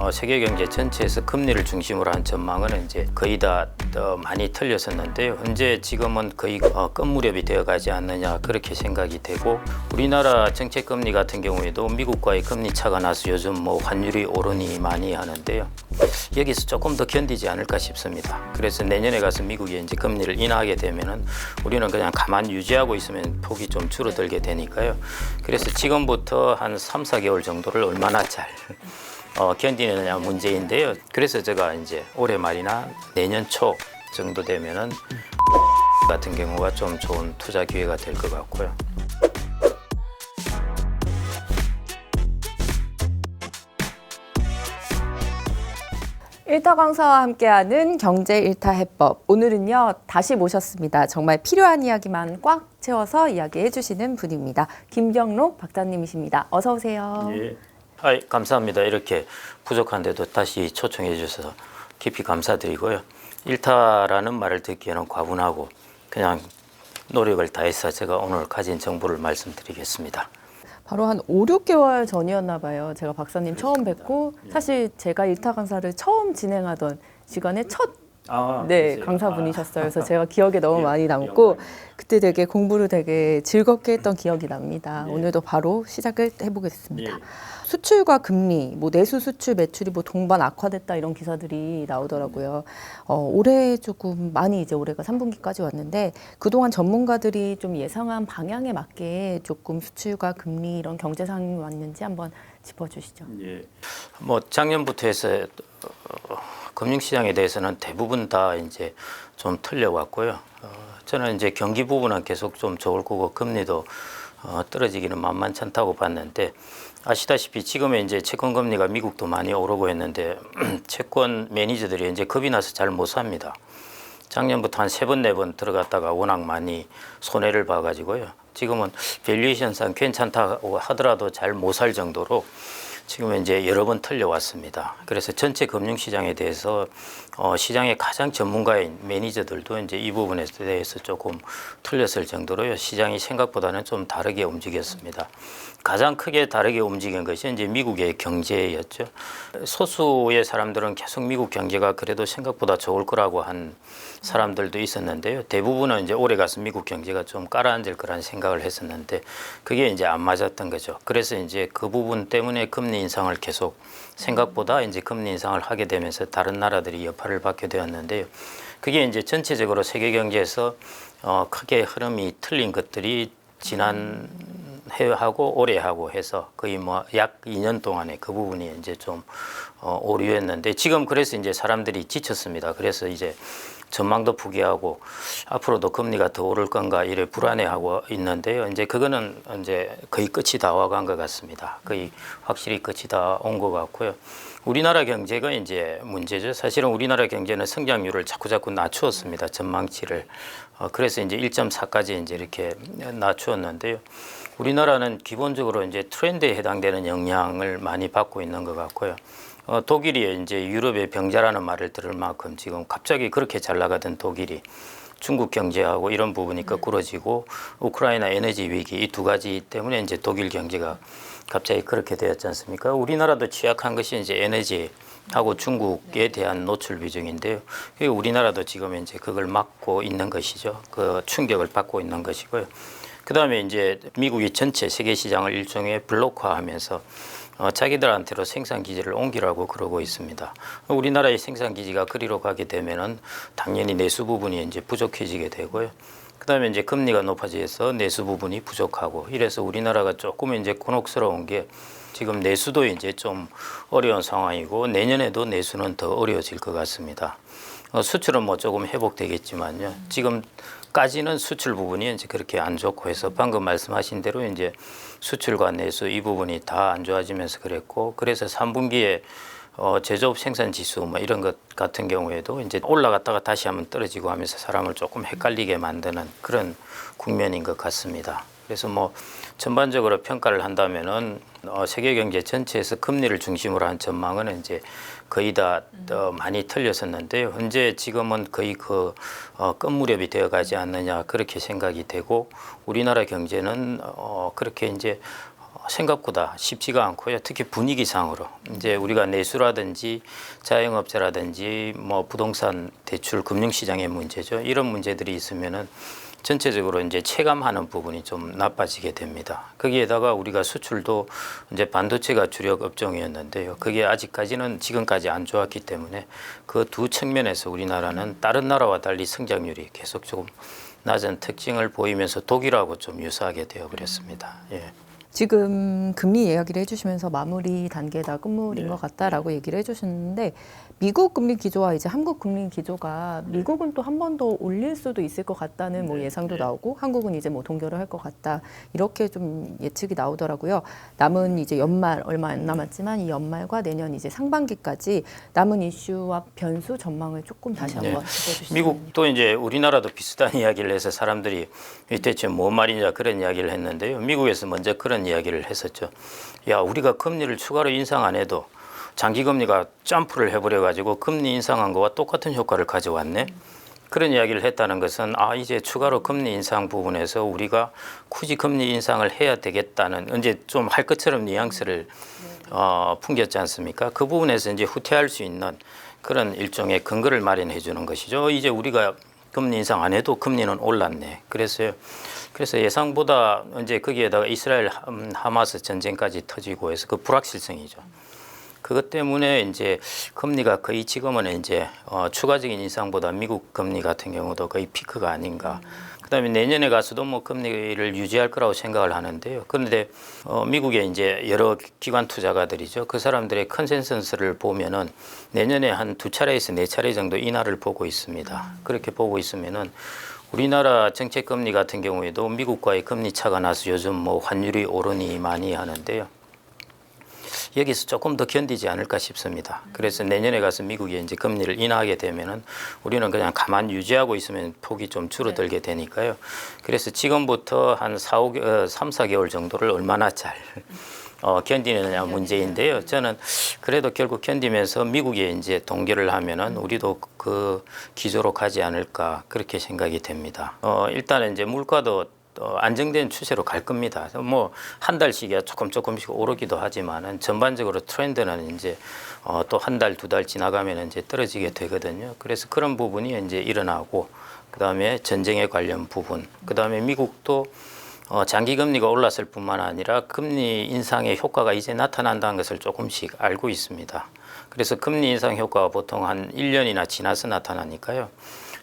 어, 세계 경제 전체에서 금리를 중심으로 한 전망은 이제 거의 다 어, 많이 틀렸었는데요. 현재 지금은 거의 어, 끝 무렵이 되어가지 않느냐 그렇게 생각이 되고 우리나라 정책 금리 같은 경우에도 미국과의 금리 차가 나서 요즘 뭐 환율이 오르니 많이 하는데요. 여기서 조금 더 견디지 않을까 싶습니다. 그래서 내년에 가서 미국이 이제 금리를 인하하게 되면은 우리는 그냥 가만히 유지하고 있으면 폭이 좀 줄어들게 되니까요. 그래서 지금부터 한 3, 4개월 정도를 얼마나 잘 어, 견디느냐 문제인데요. 그래서 제가 이제 올해 말이나 내년 초 정도 되면은 같은 경우가 좀 좋은 투자 기회가 될 것 같고요. 일타 강사와 함께하는 경제 일타 해법. 오늘은요 다시 모셨습니다. 정말 필요한 이야기만 꽉 채워서 이야기해 주시는 분입니다. 김경록 박사님이십니다. 어서 오세요. 예. 아이, 감사합니다. 이렇게 부족한데도 다시 초청해 주셔서 깊이 감사드리고요. 일타라는 말을 듣기에는 과분하고 그냥 노력을 다해서 제가 오늘 가진 정보를 말씀드리겠습니다. 바로 한 5, 6개월 전이었나 봐요. 제가 박사님 처음 뵙고 사실 제가 일타 강사를 처음 진행하던 시간에 첫 아, 네, 강사분이셨어요. 그래서 제가 기억에 너무 예, 많이 남고 영광입니다. 그때 되게 공부를 되게 즐겁게 했던 기억이 납니다. 예. 오늘도 바로 시작을 해보겠습니다. 예. 수출과 금리, 뭐 내수 수출 매출이 뭐 동반 악화됐다 이런 기사들이 나오더라고요. 어, 올해 조금 많이 이제 올해가 3분기까지 왔는데 그동안 전문가들이 좀 예상한 방향에 맞게 조금 수출과 금리 이런 경제 상황이 왔는지 한번 짚어주시죠. 예. 뭐 작년부터 해서 어, 금융시장에 대해서는 대부분 다 이제 좀 틀려왔고요. 어, 저는 이제 경기 부분은 계속 좀 좋을 거고 금리도 어, 떨어지기는 만만찮다고 봤는데 아시다시피 지금의 이제 채권 금리가 미국도 많이 오르고 했는데 채권 매니저들이 이제 겁이 나서 잘 못 삽니다. 작년부터 한 세 번 네 번 들어갔다가 워낙 많이 손해를 봐가지고요. 지금은 밸류에이션상 괜찮다고 하더라도 잘 못 살 정도로 지금 이제 여러 번 틀려왔습니다. 그래서 전체 금융시장에 대해서 어, 시장의 가장 전문가인 매니저들도 이제 이 부분에 대해서 조금 틀렸을 정도로요. 시장이 생각보다는 좀 다르게 움직였습니다. 가장 크게 다르게 움직인 것이 이제 미국의 경제였죠. 소수의 사람들은 계속 미국 경제가 그래도 생각보다 좋을 거라고 한 사람들도 있었는데요. 대부분은 이제 올해 가서 미국 경제가 좀 깔아앉을 거라는 생각을 했었는데 그게 이제 안 맞았던 거죠. 그래서 이제 그 부분 때문에 금리 인상을 계속 생각보다 이제 금리 인상을 하게 되면서 다른 나라들이 여파를 받게 되었는데요. 그게 이제 전체적으로 세계 경제에서 어, 크게 흐름이 틀린 것들이 지난 해하고 올해 하고 해서 거의 뭐 약 2년 동안에 그 부분이 이제 좀 어, 오류했는데 지금 그래서 이제 사람들이 지쳤습니다. 그래서 이제 전망도 포기하고 앞으로도 금리가 더 오를 건가 이래 불안해하고 있는데요. 이제 그거는 이제 거의 끝이 다 와간 것 같습니다. 거의 확실히 끝이 다 온 것 같고요. 우리나라 경제가 이제 문제죠. 사실은 우리나라 경제는 성장률을 자꾸 자꾸 낮추었습니다. 전망치를. 어, 그래서 이제 1.4까지 이제 이렇게 낮추었는데요. 우리나라는 기본적으로 이제 트렌드에 해당되는 영향을 많이 받고 있는 것 같고요. 어, 독일이 이제 유럽의 병자라는 말을 들을 만큼 지금 갑자기 그렇게 잘 나가던 독일이 중국 경제하고 이런 부분이 거꾸러지고 우크라이나 에너지 위기 이 두 가지 때문에 이제 독일 경제가 갑자기 그렇게 되었지 않습니까? 우리나라도 취약한 것이 이제 에너지 하고 중국에 대한 노출 비중인데요. 우리나라도 지금 이제 그걸 막고 있는 것이죠. 그 충격을 받고 있는 것이고요. 그 다음에 이제 미국이 전체 세계 시장을 일종의 블록화하면서 어, 자기들한테로 생산 기지를 옮기라고 그러고 있습니다. 우리나라의 생산 기지가 그리로 가게 되면은 당연히 내수 부분이 이제 부족해지게 되고요. 그다음에 이제 금리가 높아져서 내수 부분이 부족하고 이래서 우리나라가 조금 이제 곤혹스러운 게 지금 내수도 이제 좀 어려운 상황이고 내년에도 내수는 더 어려워질 것 같습니다. 어, 수출은 뭐 조금 회복되겠지만요. 지금 까지는 수출 부분이 이제 그렇게 안 좋고 해서 방금 말씀하신 대로 이제 수출과 내수 이 부분이 다 안 좋아지면서 그랬고 그래서 3분기에 어, 제조업 생산 지수 뭐 이런 것 같은 경우에도 이제 올라갔다가 다시 한번 떨어지고 하면서 사람을 조금 헷갈리게 만드는 그런 국면인 것 같습니다. 그래서 뭐 전반적으로 평가를 한다면은 어, 세계 경제 전체에서 금리를 중심으로 한 전망은 이제 거의 다 어, 많이 틀렸었는데요. 현재 지금은 거의 그 어, 끝무렵이 되어가지 않느냐 그렇게 생각이 되고 우리나라 경제는 어, 그렇게 이제 생각보다 쉽지가 않고요. 특히 분위기상으로 이제 우리가 내수라든지 자영업자라든지 뭐 부동산 대출 금융시장의 문제죠. 이런 문제들이 있으면은 전체적으로 이제 체감하는 부분이 좀 나빠지게 됩니다. 거기에다가 우리가 수출도 이제 반도체가 주력 업종이었는데요. 그게 아직까지는 지금까지 안 좋았기 때문에 그 두 측면에서 우리나라는 다른 나라와 달리 성장률이 계속 조금 낮은 특징을 보이면서 독일하고 좀 유사하게 되어 버렸습니다. 예. 지금 금리 이야기를 해주시면서 마무리 단계다 끝물인 네. 것 같다라고 얘기를 해주셨는데 미국 금리 기조와 이제 한국 금리 기조가 미국은 또 한 번 더 올릴 수도 있을 것 같다는 뭐 네. 예상도 네. 나오고 한국은 이제 뭐 동결을 할 것 같다 이렇게 좀 예측이 나오더라고요. 남은 이제 연말 얼마 안 남았지만 이 연말과 내년 이제 상반기까지 남은 이슈와 변수 전망을 조금 다시 네. 한번 짚어주시죠. 미국도 이제 우리나라도 비슷한 이야기를 해서 사람들이 이 대체 뭔 말이냐 그런 이야기를 했는데요. 미국에서 먼저 그런 이야기를 했었죠. 야, 우리가 금리를 추가로 인상 안 해도 장기 금리가 점프를 해버려 가지고 금리 인상한 거와 똑같은 효과를 가져왔네. 그런 이야기를 했다는 것은 아 이제 추가로 금리 인상 부분에서 우리가 굳이 금리 인상을 해야 되겠다는 이제 좀 할 것처럼 뉘앙스를 어, 풍겼지 않습니까? 그 부분에서 이제 후퇴할 수 있는 그런 일종의 근거를 마련해 주는 것이죠. 이제 우리가 금리 인상 안 해도 금리는 올랐네. 그래서요. 그래서 예상보다 이제 거기에다가 이스라엘 함- 하마스 전쟁까지 터지고 해서 그 불확실성이죠. 그것 때문에 이제 금리가 거의 지금은 이제 어, 추가적인 인상보다 미국 금리 같은 경우도 거의 피크가 아닌가. 그다음에 내년에 가서도 뭐 금리를 유지할 거라고 생각을 하는데요. 그런데 어, 미국의 이제 여러 기관 투자가들이죠. 그 사람들의 컨센서스를 보면은 내년에 한 두 차례에서 네 차례 정도 인하를 보고 있습니다. 그렇게 보고 있으면은 우리나라 정책 금리 같은 경우에도 미국과의 금리 차가 나서 요즘 뭐 환율이 오르니 많이 하는데요. 여기서 조금 더 견디지 않을까 싶습니다. 그래서 내년에 가서 미국이 이제 금리를 인하하게 되면은 우리는 그냥 가만히 유지하고 있으면 폭이 좀 줄어들게 되니까요. 그래서 지금부터 한 4, 5, 어, 3, 4개월 정도를 얼마나 잘 어, 견디느냐 문제인데요. 저는 그래도 결국 견디면서 미국이 이제 동결을 하면은 우리도 그 기조로 가지 않을까 그렇게 생각이 됩니다. 어, 일단은 이제 물가도 어, 안정된 추세로 갈 겁니다. 뭐 한 달씩이야 조금 조금씩 오르기도 하지만은 전반적으로 트렌드는 이제 어, 또 한 달 두 달 지나가면 이제 떨어지게 되거든요. 그래서 그런 부분이 이제 일어나고 그다음에 전쟁에 관련 부분, 그다음에 미국도 어, 장기 금리가 올랐을 뿐만 아니라 금리 인상의 효과가 이제 나타난다는 것을 조금씩 알고 있습니다. 그래서 금리 인상 효과가 보통 한 1년이나 지나서 나타나니까요.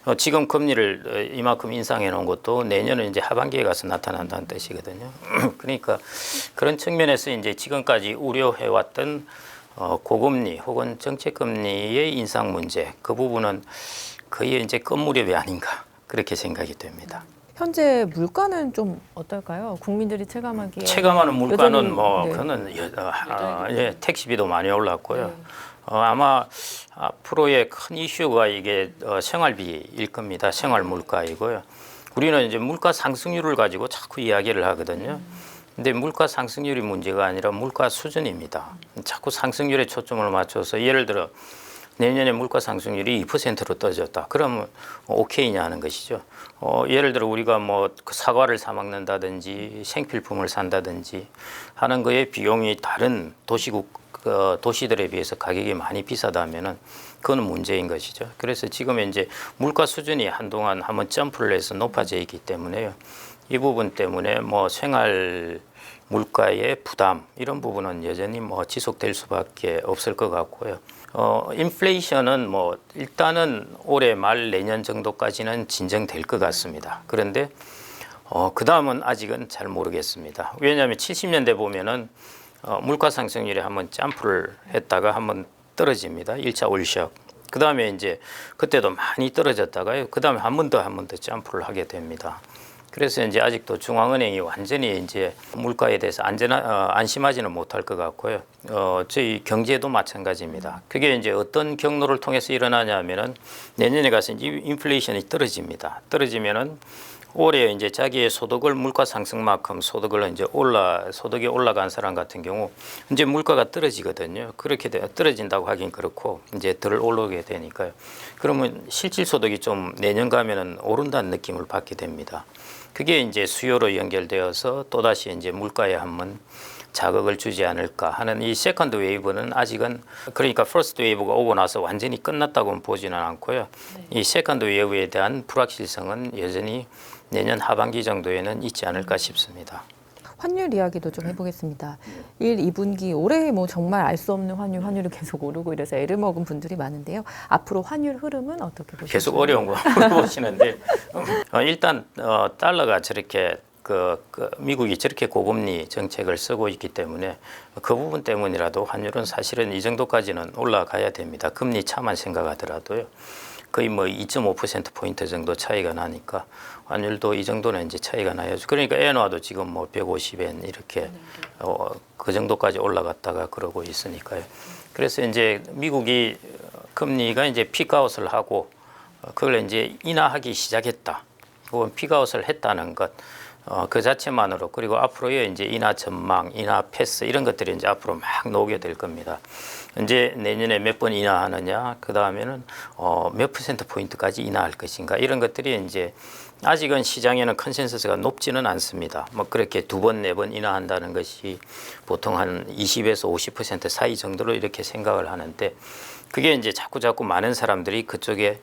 어, 지금 금리를 어, 이만큼 인상해 놓은 것도 내년은 이제 하반기에 가서 나타난다는 뜻이거든요. 그러니까 그런 측면에서 이제 지금까지 우려해 왔던 어, 고금리 혹은 정책금리의 인상 문제 그 부분은 거의 이제 끝무렵이 아닌가 그렇게 생각이 됩니다. 현재 물가는 좀 어떨까요? 국민들이 체감하기에 체감하는 물가는 여전히, 뭐 네. 그는 여- 어, 아, 예, 택시비도 많이 올랐고요. 네. 어, 아마 앞으로의 큰 이슈가 이게 어, 생활비일 겁니다. 생활 물가이고요. 우리는 이제 물가 상승률을 가지고 자꾸 이야기를 하거든요. 근데 물가 상승률이 문제가 아니라 물가 수준입니다. 자꾸 상승률에 초점을 맞춰서 예를 들어 내년에 물가 상승률이 2%로 떨어졌다. 그러면 오케이냐 하는 것이죠. 어, 예를 들어 우리가 뭐그 사과를 사 먹는다든지 생필품을 산다든지 하는 거에 비용이 다른 도시국 어, 도시들에 비해서 가격이 많이 비싸다면은 그건 문제인 것이죠. 그래서 지금 이제 물가 수준이 한동안 한번 점프를 해서 높아져 있기 때문에요. 이 부분 때문에 뭐 생활 물가의 부담 이런 부분은 여전히 뭐 지속될 수밖에 없을 것 같고요. 어, 인플레이션은 뭐 일단은 올해 말 내년 정도까지는 진정될 것 같습니다. 그런데 어, 그 다음은 아직은 잘 모르겠습니다. 왜냐하면 70년대 보면은 어, 물가 상승률이 한번 점프를 했다가 한번 떨어집니다. 1차 올쇼. 그 다음에 이제 그때도 많이 떨어졌다가요. 그 다음에 한 번 더 한 번 더 점프를 하게 됩니다. 그래서 이제 아직도 중앙은행이 완전히 이제 물가에 대해서 안전하, 어, 안심하지는 못할 것 같고요. 어, 저희 경제도 마찬가지입니다. 그게 이제 어떤 경로를 통해서 일어나냐면은 내년에 가서 이제 인플레이션이 떨어집니다. 떨어지면은 올해 이제 자기의 소득을 물가 상승만큼 소득을 이제 올라 소득이 올라간 사람 같은 경우 이제 물가가 떨어지거든요. 그렇게 돼 떨어진다고 하긴 그렇고 이제 덜 올라오게 되니까요. 그러면 실질 소득이 좀 내년 가면은 오른다는 느낌을 받게 됩니다. 그게 이제 수요로 연결되어서 또 다시 이제 물가에 한번 자극을 주지 않을까 하는 이 세컨드 웨이브는 아직은 그러니까 퍼스트 웨이브가 오고 나서 완전히 끝났다고는 보지는 않고요. 이 세컨드 웨이브에 대한 불확실성은 여전히 내년 하반기 정도에는 있지 않을까 싶습니다. 환율 이야기도 좀 해보겠습니다. 1, 2분기 올해 뭐 정말 알 수 없는 환율, 환율이 계속 오르고 이래서 애를 먹은 분들이 많은데요. 앞으로 환율 흐름은 어떻게 보시나요? 계속 어려운 거 물어보시는데 어, 일단 어, 달러가 저렇게 그, 그 미국이 저렇게 고금리 정책을 쓰고 있기 때문에 그 부분 때문이라도 환율은 사실은 이 정도까지는 올라가야 됩니다. 금리 차만 생각하더라도요. 거의 뭐 2.5% 포인트 정도 차이가 나니까 환율도 이 정도는 이제 차이가 나야죠. 그러니까 엔화도 지금 뭐 150엔 이렇게 어, 그 정도까지 올라갔다가 그러고 있으니까요. 그래서 이제 미국이 금리가 이제 피크아웃을 하고 어, 그걸 이제 인하하기 시작했다. 혹은 피크아웃을 했다는 것. 어, 그 자체만으로 그리고 앞으로의 이제 인하 전망, 인하 패스 이런 것들이 이제 앞으로 막 나오게 될 겁니다. 이제 내년에 몇 번 인하하느냐, 그 다음에는 어, 몇 퍼센트 포인트까지 인하할 것인가 이런 것들이 이제 아직은 시장에는 컨센서스가 높지는 않습니다. 뭐 그렇게 두 번, 네 번 인하한다는 것이 보통 한 20에서 50% 사이 정도로 이렇게 생각을 하는데 그게 이제 자꾸 자꾸 많은 사람들이 그쪽에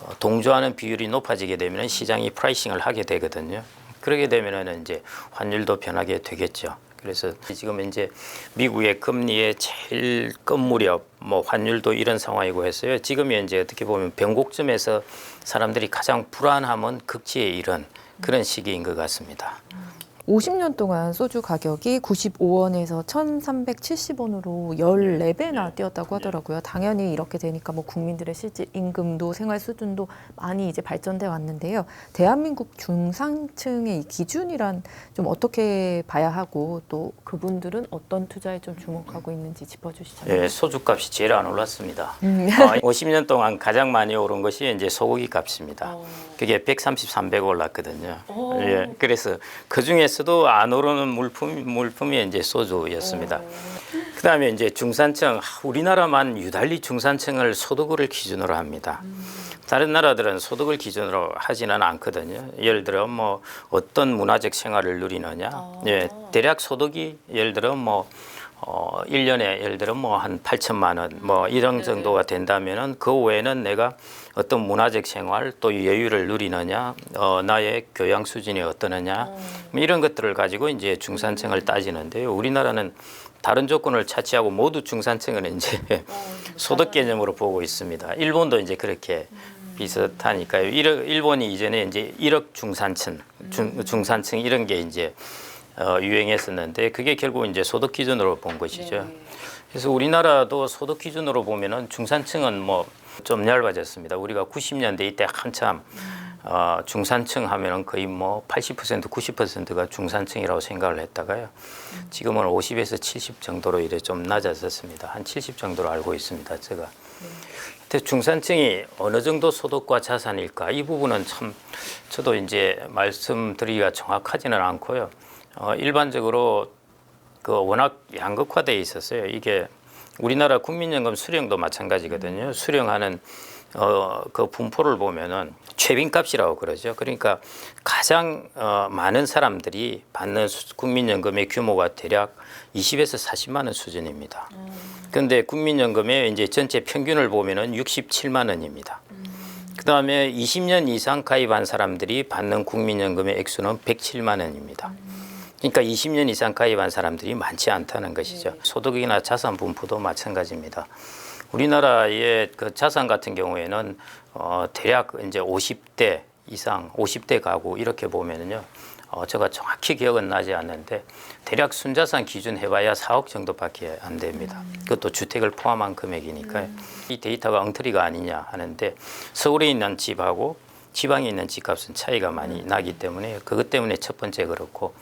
어, 동조하는 비율이 높아지게 되면 시장이 프라이싱을 하게 되거든요. 그러게 되면은 이제 환율도 변하게 되겠죠. 그래서 지금 이제 미국의 금리의 제일 끝 무렵 뭐 환율도 이런 상황이고 했어요. 지금이 이제 어떻게 보면 변곡점에서 사람들이 가장 불안함은 극치에 이른 그런 시기인 것 같습니다. 50년 동안 소주 가격이 95원에서 1,370원으로 14배나 뛰었다고 하더라고요. 당연히 이렇게 되니까 뭐 국민들의 실질 임금도 생활 수준도 많이 이제 발전돼 왔는데요. 대한민국 중상층의 이 기준이란 좀 어떻게 봐야 하고 또 그분들은 어떤 투자에 좀 주목하고 있는지 짚어주시죠. 예, 소주값이 제일 안 올랐습니다. 음. 어, 50년 동안 가장 많이 오른 것이 이제 소고기 값입니다. 어. 그게 130, 300 올랐거든요. 예, 그래서 그 중에 서도 안 오르는 물품 물품이 이제 소주였습니다. 그다음에 이제 중산층 하, 우리나라만 유달리 중산층을 소득을 기준으로 합니다. 다른 나라들은 소득을 기준으로 하지는 않거든요. 예를 들어 뭐 어떤 문화적 생활을 누리느냐. 예, 대략 소득이 예를 들어 뭐 어, 1년에 예를 들어 뭐 한 8천만 원 뭐 이런 정도가 된다면은 그 외에는 내가 어떤 문화적 생활 또 여유를 누리느냐 어, 나의 교양 수준이 어떠느냐 뭐 이런 것들을 가지고 이제 중산층을 따지는데요. 우리나라는 다른 조건을 차치하고 모두 중산층은 이제 소득 개념으로 보고 있습니다. 일본도 이제 그렇게 비슷하니까요. 일억- 일본이 이전에 이제 1억 중산층, 중, 중산층 이런 게 이제 어, 유행했었는데 그게 결국 이제 소득 기준으로 본 것이죠. 그래서 우리나라도 소득 기준으로 보면은 중산층은 뭐 좀 얇아졌습니다. 우리가 90년대 이때 한참 어, 중산층 하면은 거의 뭐 80% 90%가 중산층이라고 생각을 했다가요. 지금은 50에서 70 정도로 이래 좀 낮아졌습니다. 한 70 정도로 알고 있습니다. 제가. 근데 중산층이 어느 정도 소득과 자산일까 이 부분은 참 저도 이제 말씀드리기가 정확하지는 않고요. 어, 일반적으로 그 워낙 양극화돼 있었어요. 이게 우리나라 국민연금 수령도 마찬가지거든요. 수령하는 어, 그 분포를 보면은 최빈값이라고 그러죠. 그러니까 가장 어, 많은 사람들이 받는 수- 국민연금의 규모가 대략 20에서 40만 원 수준입니다. 그런데 국민연금의 이제 전체 평균을 보면은 67만 원입니다. 그다음에 20년 이상 가입한 사람들이 받는 국민연금의 액수는 107만 원입니다. 그러니까 20년 이상 가입한 사람들이 많지 않다는 것이죠. 소득이나 자산 분포도 마찬가지입니다. 우리나라의 그 자산 같은 경우에는 어, 대략 이제 50대 이상, 50대 가구 이렇게 보면은요. 어, 제가 정확히 기억은 나지 않는데 대략 순자산 기준 해봐야 4억 정도밖에 안 됩니다. 그것도 주택을 포함한 금액이니까요. 이 데이터가 엉터리가 아니냐 하는데 서울에 있는 집하고 지방에 있는 집값은 차이가 많이 나기 때문에 그것 때문에 첫 번째 그렇고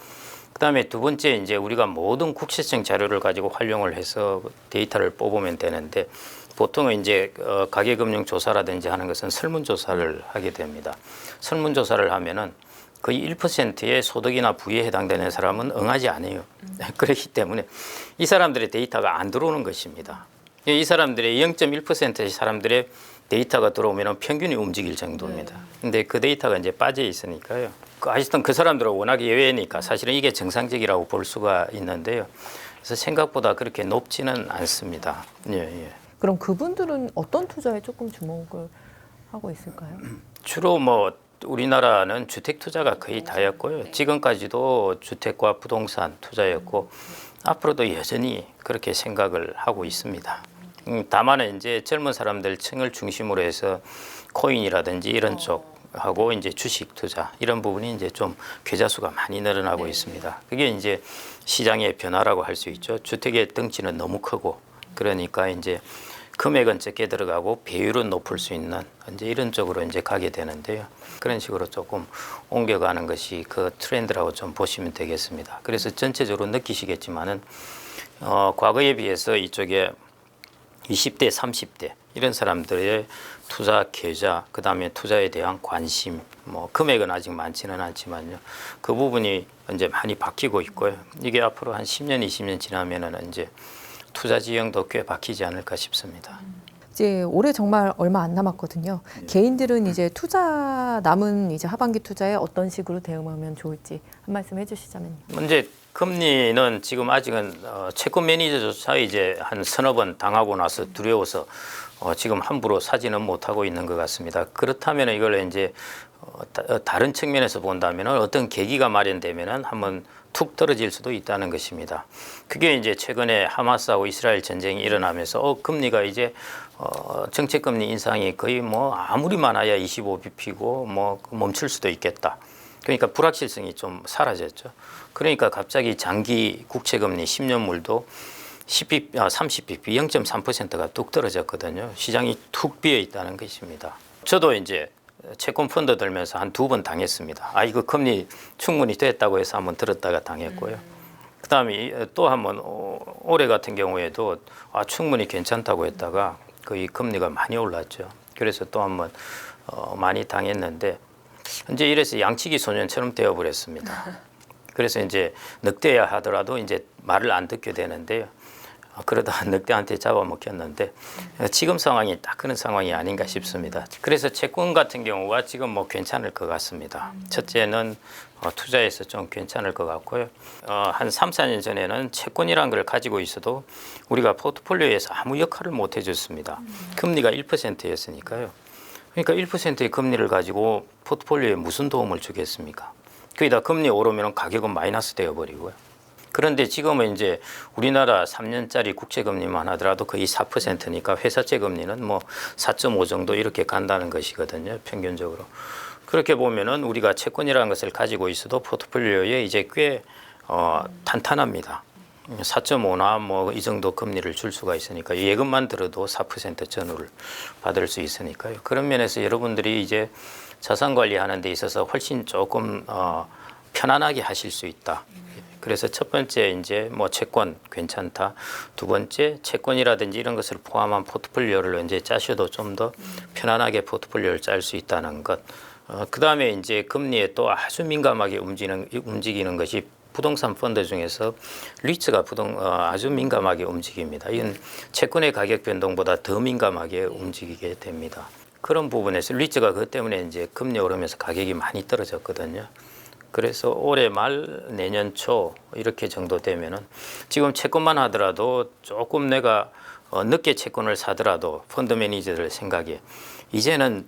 그다음에 두 번째 이제 우리가 모든 국세청 자료를 가지고 활용을 해서 데이터를 뽑으면 되는데 보통은 이제 어, 가계금융 조사라든지 하는 것은 설문조사를 하게 됩니다. 설문조사를 하면은 거의 1%의 소득이나 부에 해당되는 사람은 응하지 않아요. 그렇기 때문에 이 사람들의 데이터가 안 들어오는 것입니다. 이 사람들의 0.1%의 사람들의 데이터가 들어오면 평균이 움직일 정도입니다. 근데 그 데이터가 이제 빠져 있으니까요. 그 하여튼 그 사람들은 워낙 예외니까 사실은 이게 정상적이라고 볼 수가 있는데요. 그래서 생각보다 그렇게 높지는 않습니다. 예, 예. 그럼 그분들은 어떤 투자에 조금 주목을 하고 있을까요? 주로 뭐 우리나라는 주택 투자가 거의 다였고요. 지금까지도 주택과 부동산 투자였고 앞으로도 여전히 그렇게 생각을 하고 있습니다. 음, 다만 이제 젊은 사람들 층을 중심으로 해서 코인이라든지 이런 쪽 하고 이제 주식 투자 이런 부분이 이제 좀 계좌 수가 많이 늘어나고 있습니다. 그게 이제 시장의 변화라고 할 수 있죠. 주택의 덩치는 너무 크고 그러니까 이제 금액은 적게 들어가고 배율은 높을 수 있는 이제 이런 쪽으로 이제 가게 되는데요. 그런 식으로 조금 옮겨가는 것이 그 트렌드라고 좀 보시면 되겠습니다. 그래서 전체적으로 느끼시겠지만은 어, 과거에 비해서 이쪽에 20대, 30대 이런 사람들의 투자 계좌, 그 다음에 투자에 대한 관심, 뭐 금액은 아직 많지는 않지만요. 그 부분이 이제 많이 바뀌고 있고요. 이게 앞으로 한 10년, 20년 지나면은 이제 투자 지형도 꽤 바뀌지 않을까 싶습니다. 이제 올해 정말 얼마 안 남았거든요. 개인들은 이제 투자 남은 이제 하반기 투자에 어떤 식으로 대응하면 좋을지 한 말씀 해주시자면요. 문제 금리는 지금 아직은 어, 채권 매니저조차 이제 한 서너 번 당하고 나서 두려워서 어, 지금 함부로 사지는 못하고 있는 것 같습니다. 그렇다면 이걸 이제 어, 다- 어, 다른 측면에서 본다면 어떤 계기가 마련되면 한번 툭 떨어질 수도 있다는 것입니다. 그게 이제 최근에 하마스하고 이스라엘 전쟁이 일어나면서 어, 금리가 이제 어, 정책 금리 인상이 거의 뭐 아무리 많아야 25bp고 뭐 멈출 수도 있겠다. 그러니까 불확실성이 좀 사라졌죠. 그러니까 갑자기 장기 국채금리 10년물도 10bp, 아, 30bp 0.3%가 뚝 떨어졌거든요. 시장이 툭 비어 있다는 것입니다. 저도 이제 채권 펀드 들면서 한 두 번 당했습니다. 아 이거 금리 충분히 됐다고 해서 한번 들었다가 당했고요. 그다음에 또 한번 올해 같은 경우에도 아 충분히 괜찮다고 했다가 거의 금리가 많이 올랐죠. 그래서 또 한번 어, 많이 당했는데 이제 이래서 양치기 소년처럼 되어버렸습니다. 그래서 이제 늑대야 하더라도 이제 말을 안 듣게 되는데요. 어, 그러다 늑대한테 잡아먹혔는데 어, 지금 상황이 딱 그런 상황이 아닌가 싶습니다. 그래서 채권 같은 경우가 지금 뭐 괜찮을 것 같습니다. 첫째는 어, 투자해서 좀 괜찮을 것 같고요. 어, 한 3, 4년 전에는 채권이라는 걸 가지고 있어도 우리가 포트폴리오에서 아무 역할을 못 해줬습니다. 금리가 1%였으니까요. 그러니까 1%의 금리를 가지고 포트폴리오에 무슨 도움을 주겠습니까? 거기다 금리 오르면 가격은 마이너스 되어 버리고요. 그런데 지금은 이제 우리나라 3년짜리 국채 금리만 하더라도 거의 4%니까 회사채 금리는 뭐 4.5 정도 이렇게 간다는 것이거든요. 평균적으로. 그렇게 보면은 우리가 채권이라는 것을 가지고 있어도 포트폴리오에 이제 꽤 어, 탄탄합니다. 4.5나 뭐 이 정도 금리를 줄 수가 있으니까 예금만 들어도 4% 전후를 받을 수 있으니까요. 그런 면에서 여러분들이 이제 자산 관리하는 데 있어서 훨씬 조금 어, 편안하게 하실 수 있다. 그래서 첫 번째 이제 뭐 채권 괜찮다. 두 번째 채권이라든지 이런 것을 포함한 포트폴리오를 이제 짜셔도 좀 더 편안하게 포트폴리오를 짤 수 있다는 것. 어, 그 다음에 이제 금리에 또 아주 민감하게 움직이는 움직이는 것이 부동산 펀드 중에서 리츠가 부동 어, 아주 민감하게 움직입니다. 이건 채권의 가격 변동보다 더 민감하게 움직이게 됩니다. 그런 부분에서 리츠가 그것 때문에 이제 금리 오르면서 가격이 많이 떨어졌거든요. 그래서 올해 말 내년 초 이렇게 정도 되면은 지금 채권만 하더라도 조금 내가 어, 늦게 채권을 사더라도 펀드 매니저들 생각에 이제는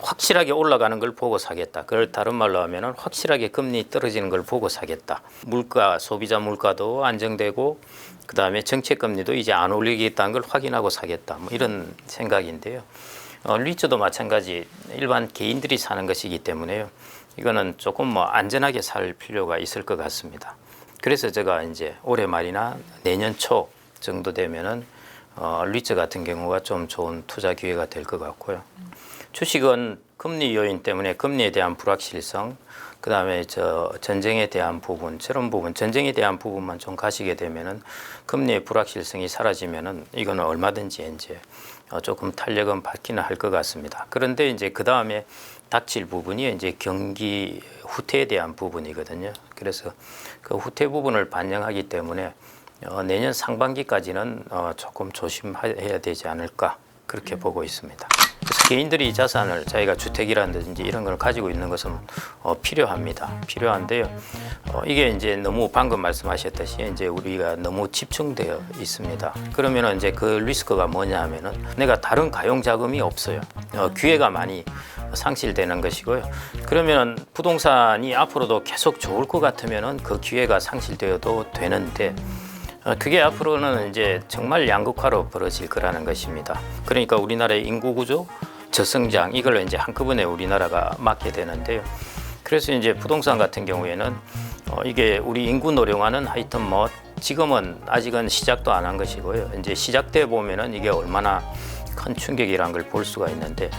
확실하게 올라가는 걸 보고 사겠다. 그걸 다른 말로 하면은 확실하게 금리 떨어지는 걸 보고 사겠다. 물가 소비자 물가도 안정되고 그다음에 정책 금리도 이제 안 올리겠다는 걸 확인하고 사겠다. 뭐 이런 생각인데요. 어, 리츠도 마찬가지 일반 개인들이 사는 것이기 때문에요. 이거는 조금 뭐 안전하게 살 필요가 있을 것 같습니다. 그래서 제가 이제 올해 말이나 내년 초 정도 되면은 어, 리츠 같은 경우가 좀 좋은 투자 기회가 될 것 같고요. 주식은 금리 요인 때문에 금리에 대한 불확실성, 그 다음에 저 전쟁에 대한 부분, 저런 부분, 전쟁에 대한 부분만 좀 가시게 되면은 금리의 불확실성이 사라지면은 이거는 얼마든지 이제 어, 조금 탄력은 받기는 할 것 같습니다. 그런데 이제 그 다음에 닥칠 부분이 이제 경기 후퇴에 대한 부분이거든요. 그래서 그 후퇴 부분을 반영하기 때문에 어, 내년 상반기까지는 어, 조금 조심해야 되지 않을까 그렇게 보고 있습니다. 그래서 개인들이 자산을 자기가 주택이라든지 이런 걸 가지고 있는 것은 어, 필요합니다. 필요한데요. 어, 이게 이제 너무 방금 말씀하셨듯이 이제 우리가 너무 집중되어 있습니다. 그러면 이제 그 리스크가 뭐냐 하면은 내가 다른 가용 자금이 없어요. 어, 기회가 많이 상실되는 것이고요. 그러면 부동산이 앞으로도 계속 좋을 것 같으면은 그 기회가 상실되어도 되는데 어, 그게 앞으로는 이제 정말 양극화로 벌어질 거라는 것입니다. 그러니까 우리나라의 인구 구조, 저성장 이걸 이제 한꺼번에 우리나라가 맞게 되는데요. 그래서 이제 부동산 같은 경우에는 어, 이게 우리 인구 노령화는 하여튼 뭐 지금은 아직은 시작도 안 한 것이고요. 이제 시작돼 보면은 이게 얼마나 큰 충격이란 걸 볼 수가 있는데